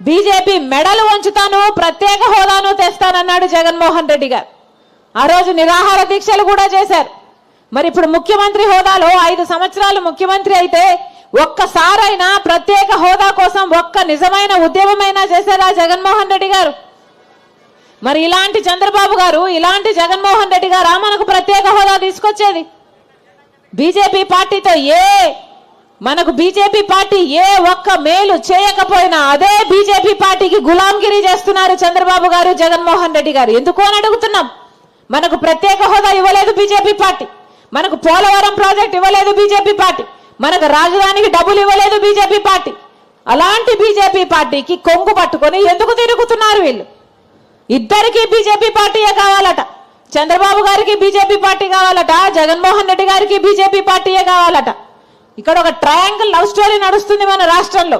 BJP మెడలు వంచుతాను ప్రత్యేక హోదాను తెస్తానన్నాడు జగన్మోహన్ రెడ్డి గారు. ఆ రోజు నిరాహార దీక్షలు కూడా చేశారు. మరి ఇప్పుడు ముఖ్యమంత్రి హోదాలో ఐదు సంవత్సరాలు ముఖ్యమంత్రి అయితే ఒక్కసారైనా ప్రత్యేక హోదా కోసం ఒక్క నిజమైన ఉద్యమమైనా చేశారా జగన్మోహన్ రెడ్డి గారు? మరి ఇలాంటి చంద్రబాబు గారు ఇలాంటి జగన్మోహన్ రెడ్డి గారా మనకు ప్రత్యేక హోదా తీసుకొచ్చేది? బీజేపీ పార్టీతో ఏ మనకు బీజేపీ పార్టీ ఏ ఒక్క మేలు చేయకపోయినా అదే బీజేపీ పార్టీకి గులాంగిరి చేస్తున్నారు చంద్రబాబు గారు జగన్మోహన్ రెడ్డి గారు. ఎందుకు అని అడుగుతున్నాం? మనకు ప్రత్యేక హోదా ఇవ్వలేదు బీజేపీ పార్టీ. మనకు పోలవరం ప్రాజెక్ట్ ఇవ్వలేదు బీజేపీ పార్టీ. మనకు రాజధానికి డబ్బులు ఇవ్వలేదు బీజేపీ పార్టీ. అలాంటి బీజేపీ పార్టీకి కొంగు పట్టుకొని ఎందుకు తిరుగుతున్నారు వీళ్ళు? ఇద్దరికి బీజేపీ పార్టీయే కావాలట. చంద్రబాబు గారికి బీజేపీ పార్టీ కావాలట. జగన్మోహన్ రెడ్డి గారికి బీజేపీ పార్టీయే కావాలట. ఇక్కడ ఒక ట్రయాంగిల్ లవ్ స్టోరీ నడుస్తుంది మన రాష్ట్రంలో.